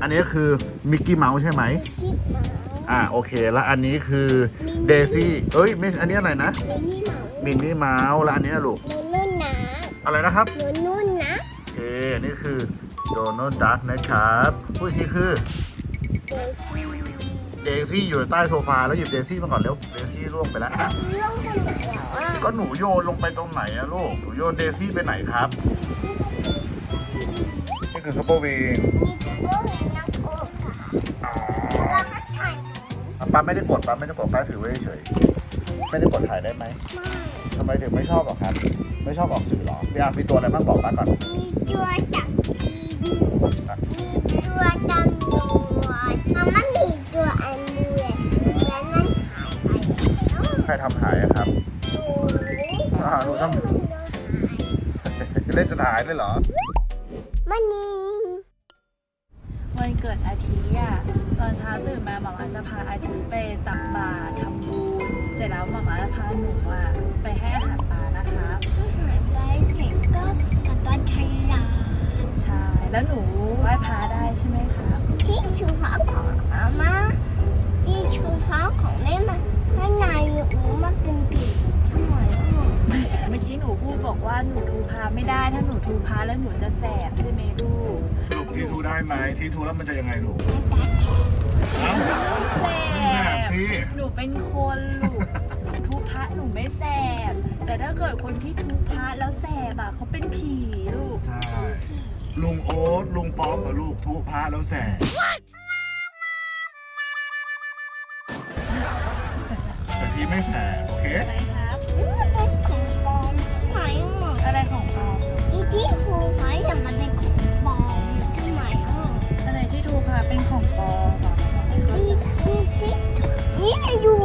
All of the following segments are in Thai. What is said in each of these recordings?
อันนี้คือมิกกี้เมาส์ใช่ไหม คิดมาอ่าโอเค แล้วอันนี้คือเดซี่เอ้ยไม่อันนี้อะไรนะมินนี่เมาส์มินนี่เมาส์แล้วอันนี้ลูกหนูนุ่นนะอะไรนะครับหนูนุ่นนะโอเคอันนี้คือโดนัลด์ดักนะครับพูดอีกทีคือเดซี่เดซี่อยู่ใต้โซฟาแล้วหยิบเดซี่มาก่อนแล้วเดซี่ร่วงไปแล้วล่องไปไหนแล้วอะก็หนูโยนลงไปตรงไหนอะลูก หนูโยนเดซี่ไปไหนครับนี่ คือซุปเปอร์วีนมีตัวเห็นนักโอกค่ะแล้วก็ถ่ายหนูป้าไม่ได้กดป้าไม่ได้กดป้าถือไว้เฉยๆไม่ได้กดถ่ายได้ไหมไม่ทำไมถึงไม่ชอบหรอครับ ไม่ชอบออกสื่อหรอพี่อามีตัวอะไรบ้างบอกป้าก่อนมีตัวจับมีตัวดำตัวมันไม่มีตัวอันดูเลยแล้วนั่นหายไปแล้วใครทำหายอะครับหนูอ่าหนูทำเล่นจนหายเลยเหรอมันนี่วัน เกิดอาทิตย์อะตอนเช้าตื่นมาหมอมาจะพาอาทิตย์ไปตักบาตรทำบุญเสร็จแล้วหมอมาจะพาหนูอะไปให้อาหารปลานะคะหายไปเสร็จก็กลับบ้านทะลาใช่แล้วหนูไหว้พระได้ใช่ไหมคะที่ชูฟ้าของอาม่าที่ชูฟ้าของแม่มาถ้านายหนูมาเป็นผีทำไมอะ เมื่อกี้หนูพูดบอกว่าหนูทูพาไม่ได้ ถ้าหนูทูพาแล้วหนูจะแสบใช่ไหมลูกสรุปทีทูได้ไหมทีทูแล้วมันจะยังไงลูกไม่ได้แทนเอ้าแสแสบบสิหนูเป็นคนลูกทูพระหนูไม่แสบ แต่ถ้าเกิดคนที่ทูพระแล้วแสบอะเขาเป็นผีลูก ใช่ลุงโอ๊ตลุงป๊อปกับลูกทุพระแล้วแสบแต่ทีไม่แสบโอเคอะไรครับ นี่อยู่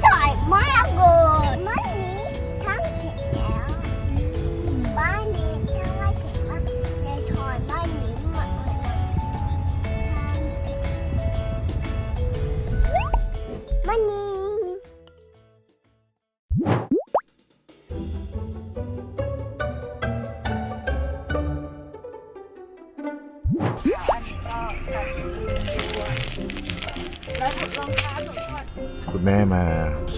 ใหญ่มากเลยมันนี้ทั้งแถวบ้านนี้ทั้งว่าถึงว่าในซอยบ้านนี้หมดเลยมันนี้ คุณแม่มา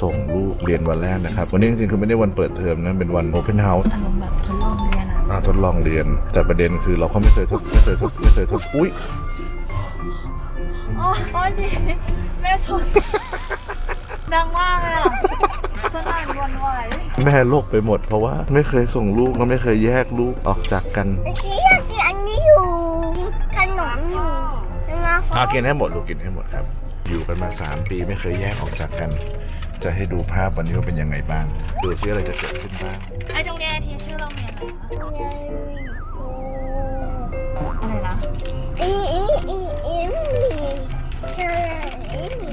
ส่งลูกเรียนวันแรกนะครับ วันนี้จริงๆคือไม่ได้วันเปิดเทอมนะ เป็นวันโอเพนเฮาส์อารมณ์แบบทดลองเรียนอะทดลองเรียน แต่ประเด็นคือเราก็ไม่เคยทดไม่เคยทดไม่เคยทดอุ้ยโอ้โอ้ยดิแม่ชนดังมากเลยอะสนั่นหวันไหวแม่โลกไปหมดเพราะว่าไม่เคยส่งลูกแล้วไม่เคยแยกลูกออกจากกันที่อยากกินอันนี้อยู่ขนมอยู่นะอากินให้หมดลูกกินให้หมดครับ อยู่กันมา 3 ปีไม่เคยแยกออกจากกัน จะให้ดูภาพวันนี้ว่าเป็นยังไงบ้าง ดูซิอะไรจะเกิดขึ้นบ้าง ไอ้โรงเรียนอาทีชื่อโรงเรียนอะไรนะอะไรนะอีอีอีอีมีใช่อีมี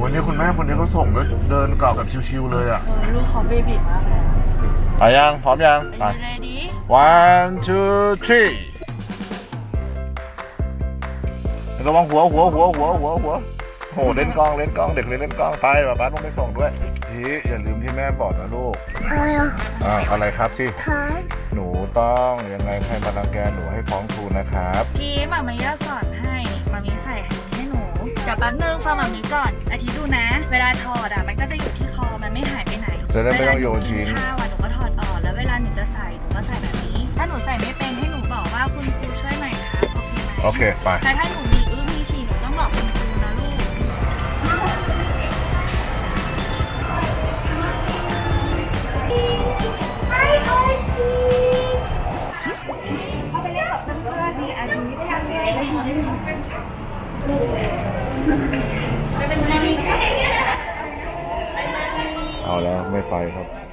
วันนี้คุณแม่คนนี้เขาส่งด้วยเดินเก่าแบบชิวๆเลยอะเออลูกเขาเบบีมากเลยอะไปยังพร้อมยังไปไปเลยดิ one two three ระวังหัวหัวหัวหัวหัวหัว โหเล่นกล้องเล่นกล้องเด็กเล่นเล่นกล้องไปป้าป้าต้องไปส่งด้วยทีอย่าลืมที่แม่บอกนะลูกอะไรอะอ่าอะไรครับสิคะหนูต้องยังไงใครมารังแกหนูให้ฟ้องครูนะครับพี่มามีจะสอนให้มามีใส่อันนี้ให้หนูเดี๋ยวแป๊บนึงฟังมามีก่อนอาทิตย์ดูนะ เวลาถอดอะมันก็จะอยู่ที่คอมันไม่หายไปไหนจะได้ไม่ต้องโยนเวลาหทิ้งกินข้าวอะหนูก็ถอดออกแล้วเวลาหนูจะใส่หนูก็ใส่แบบนี้ ถ้าหนูใส่ไม่เป็นให้หนูบอกว่าคุณครูช่วยหน่อยครับโอเคไหมโอเคไปแต่ถ้าหนู เอาแล้วไม่ไปครับ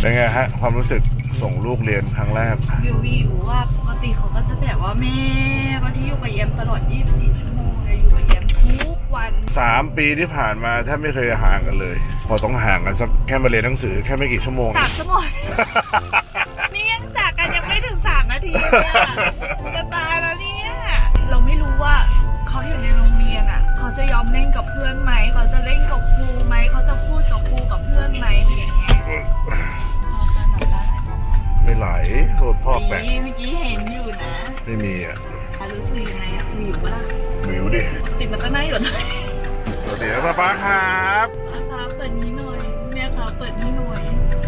เป็นไงฮะ ความรู้สึกส่งลูกเรียนครั้งแรก วิววิวว่าปกติเขาก็จะแบบว่าแม่บางทีอยู่กับเยี่ยมตลอด 24 ชั่วโมงเลยอยู่กับเยี่ยมทุกวันสามปีที่ผ่านมาแทบไม่เคยห่างกันเลย พอต้องห่างกันสักแค่มาเรียนหนังสือแค่ไม่กี่ชั่วโมงสามชั่วโมง นี่ยังจากกันยังไม่ถึงสามนาทีเลยอะจะตายแล้วเนี่ย เราไม่รู้ว่าเขาอยู่ในโรงเรียนอะ เขาจะยอมเล่นกับเพื่อนไหม เขาจะเล่นกับ ปะนี่เมื่อกี้เห็นอยู่นะไม่มีอะรู้สึกยังไงอะวิวปะล่ะมิวดิปกติมันก็นั่งอยู่ตรงนี้เดี๋ยวป้าป้าครับครับเปิดนี้หน่อยเนี่ยครับเปิดนี้หน่อย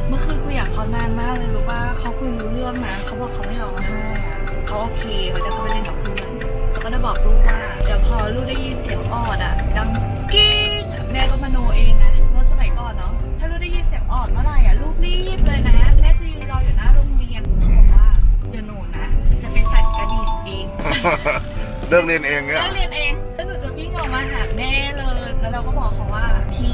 เมื่อคืนคุยกับเขานานมากเลยรู้ป่ะเขาคุยรู้เรื่องนะเขาบอกเขาไม่ร้องไห้อะเขาโอเคเขาจะเข้าไปเล่นกับเพื่อนก็ได้บอกลูกว่าเดี๋ยวพอลูกได้ยินเสียงออดอะดังกิ้งแม่ก็มโนเองนะเมื่อสมัยก่อนเนาะถ้าลูกได้ยินเสียงออดเมื่อไหร่อะ เริ่มเรียนเองเนี่ยเลิกเรียนเองแล้วหนูจะวิ่งออกมาหาแม่เลย แล้วเราก็บอกเขาว่าที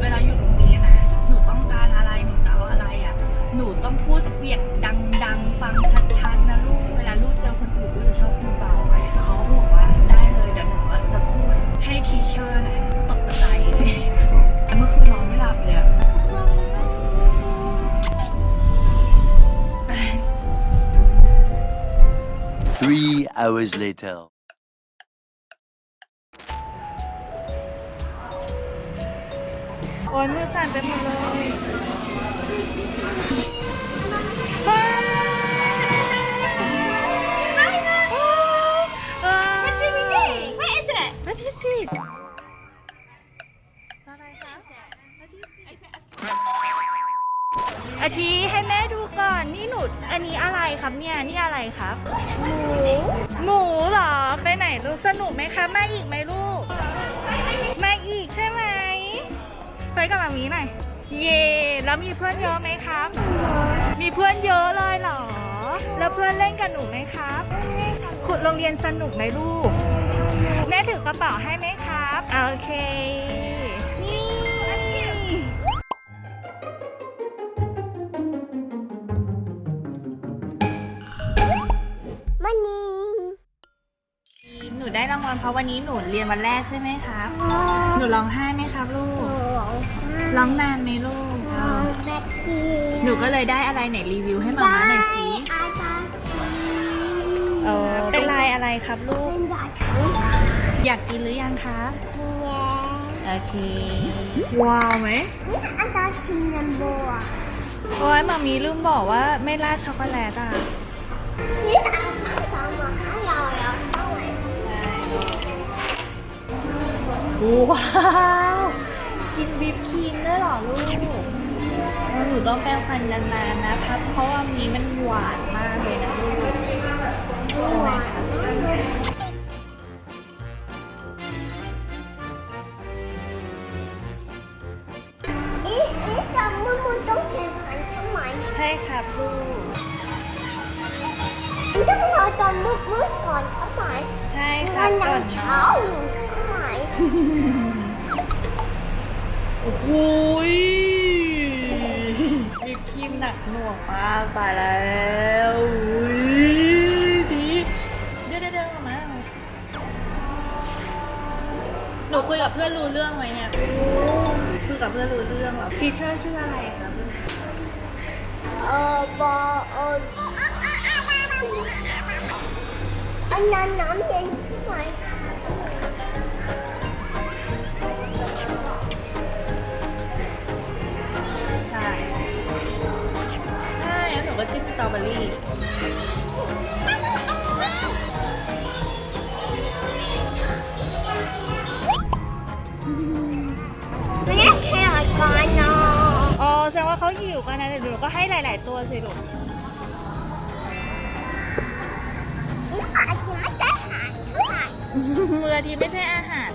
เวลาอยู่โรงเรียนนะหนูต้องการอะไร หนูจะเอาอะไรอะ หนูต้องพูดเสียงดังๆ ฟัง Three hours later. โอ้ยมือสั่นไปหมดเลยมาที่สิอะไรคะอาที อันนี้อะไรครับเนี่ยนี่อะไรครับ หมูหมูเหรอไปไหนลูกสนุกไหมคะมาอีกไหมลูกมาอีกใช่ไหมไปกับมามีหน่อยเย่แล้วมีเพื่อนเยอะไหมครับ มีเพื่อนเยอะเลยเหรอ แล้วเพื่อนเล่นกับหนูไหมครับขุดโรงเรียนสนุกไหมลูกแม่ถือกระเป๋าให้ไหมครับโอเค มันนี่หนูได้รางวัลเพราะวันนี้หนูเรียนวันแรกใช่ไหมครับ หนูร้องไห้ไหมครับลูก ร้องนานไหมลูกแบ็คทีหนูก็เลยได้อะไรไหนรีวิวให้มาม่าหน่อยสิอาจารย์เออเป็นลายอะไรครับลูกเป็นใหญ่ทั้งอยากกินหรือยังคะแง่โอเค ว้าวไหมอาจารย์ชิมนัมโบอะโอ้ยมามีลืมบอกว่าไม่ราดช็อกโกแลตอะนี่เอาข้า วสารมาให้เราแล้วเท่าไหร่ว้าว กินวิปครีมด้วยเหรอลูกแล้วหนูต้องแปรงฟันนานๆนะครับเพราะว่ามีมันหวานมากเลยนะลูกใช่ไหมคะอีอีจำว่ามันต้องแข่งขันทำไมใช่ครับลูกมัน ต้องรอตอนมืดมืดๆก่อนทำไมใช่คมัรับนก่ยัองนเช้าอยู่ทำไมโอ้โหยวิปครีมหนักหน่วงมากตายแล้วอุ๊ยดีเดี๋ยวเดี๋ยวเดี๋ยวมาหนูคุยกับเพื่อนรู้เรื่องไหมเนี่ยคุยกับเพื่อนรู้เรื่องเหรอทีเชอร์ชื่ออะไรคะเออบอเออ อันนั้นน้ำเย็นใช่ไหมใช่ใช่แล้วหนูก็จิ้มตอเบอรี่ไม่แค่ก่อนเนาะอ๋อแสดงว่าเขาหิวกันนะเดี๋ยวหนูก็ให้หลาย ๆ ตัวสิลูก ที่ไม่ใช่อาหาร